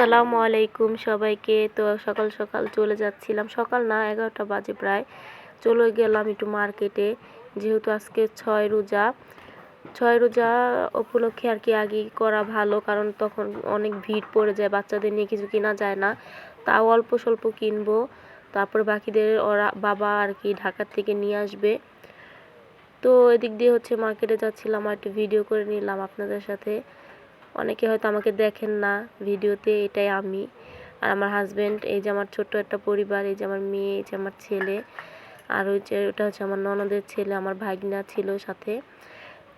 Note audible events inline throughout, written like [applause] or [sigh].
আসসালামু আলাইকুম সবাইকে। তো সকাল সকাল চলে যাচ্ছিলাম। সকাল না, এগারোটা বাজে প্রায়। চলে গেলাম একটু মার্কেটে। যেহেতু আজকে ছয় রোজা। ছয় রোজা উপলক্ষে আর কি আগে করা ভালো, কারণ তখন অনেক ভিড় পড়ে যায়। বাচ্চাদের নিয়ে কিছু কেনা যায় না। তাও অল্প স্বল্প কিনবো। তারপর বাকিদের ওরা, বাবা আর কি ঢাকার থেকে নিয়ে আসবে। তো এদিক দিয়ে হচ্ছে মার্কেটে যাচ্ছিলাম, আর একটু ভিডিও করে নিলাম আপনাদের সাথে। অনেকে হয়তো আমাকে দেখেন না ভিডিওতে, এটাই আমি। আর আমার হাজব্যান্ড এই যে আমার ছোট্ট একটা পরিবার, এই যে আমার মেয়ে, এই যে আমার ছেলে, আর ওই যে ওটা হচ্ছে আমার ননদের ছেলে, আমার ভাগনা ছিল সাথে।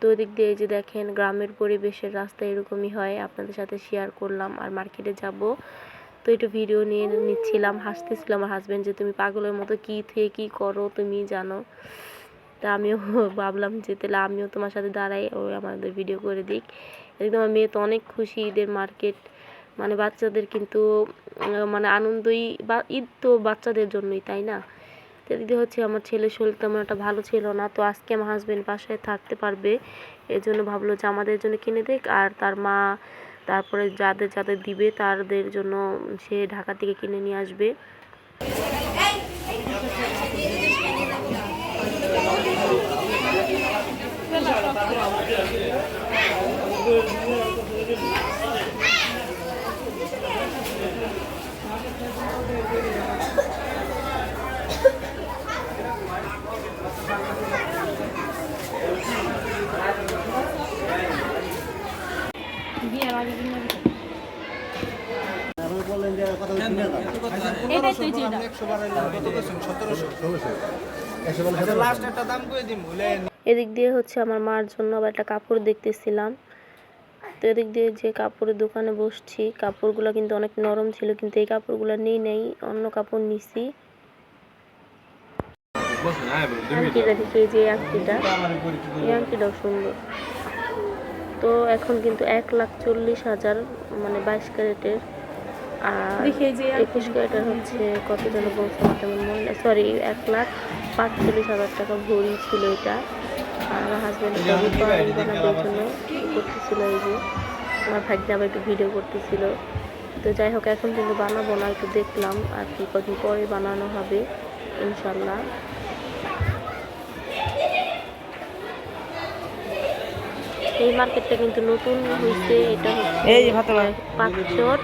তো ওদিক দিয়ে এই যে দেখেন, গ্রামের পরিবেশের রাস্তা এরকমই হয়, আপনাদের সাথে শেয়ার করলাম। আর মার্কেটে যাব। তো একটু ভিডিও নিয়ে নিচ্ছিলাম, হাসতেছিলাম আমার হাজব্যান্ড যে, তুমি পাগলের মতো কী থেকে কী করো, তুমি জানো? তা আমিও [laughs] ভাবলাম যে, তাহলে আমিও তোমার সাথে দাঁড়াই, ও আমাদের ভিডিও করে দিক। এদিকে আমার মেয়ে তো অনেক খুশি ঈদের মার্কেট। মানে বাচ্চাদের কিন্তু মানে আনন্দই বা, ঈদ তো বাচ্চাদের জন্যই, তাই না? তো দিয়ে হচ্ছে আমার ছেলের শরীর তেমন একটা ভালো ছিল না, তো আজকে আমার হাজবেন্ড বাসায় থাকতে পারবে। এই জন্য ভাবলো যে আমাদের জন্য কিনে দেখ আর তার মা তারপরে যাদের যাদের দিবে, তাদের জন্য সে ঢাকা থেকে কিনে নিয়ে আসবে। দিম ভুলে এদিক দিয়ে হচ্ছে আমার মার জন্য আবার একটা কাপড় দেখতেছিলাম। তো এদিক দিয়ে যে কাপড়ের দোকানে বসছি কাপড়গুলো কিন্তু অনেক নরম ছিল কিন্তু এই কাপড়গুলো নেই নেই অন্য কাপড় নিছি। আংটিটা দেখি এই যে আংটিটা। এই আংটিটাও সুন্দর। তো এখন কিন্তু এক লাখ চল্লিশ হাজার মানে বাইশ ক্যারেটের। আর একুশ ক্যারেটের হচ্ছে কত যেন বলছে তেমন মনে সরি এক লাখ পাঁচচল্লিশ হাজার টাকা ভরি ছিল এটা। আমার হাজব্যান্ড বানানোর জন্য করতেছিল এই যে। আমার ভাগ্যে আবার একটু ভিডিও করতেছিল। তো যাই হোক এখন কিন্তু বানাবো না একটু দেখলাম আর কি কদিন পরে বানানো হবে ইনশাল্লাহ এই মার্কেটটা কিন্তু নতুন হয়েছে এটা এই পাঁচশোর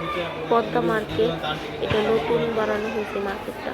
পদ্মা মার্কেট এটা নতুন বানানো হয়েছে মার্কেটটা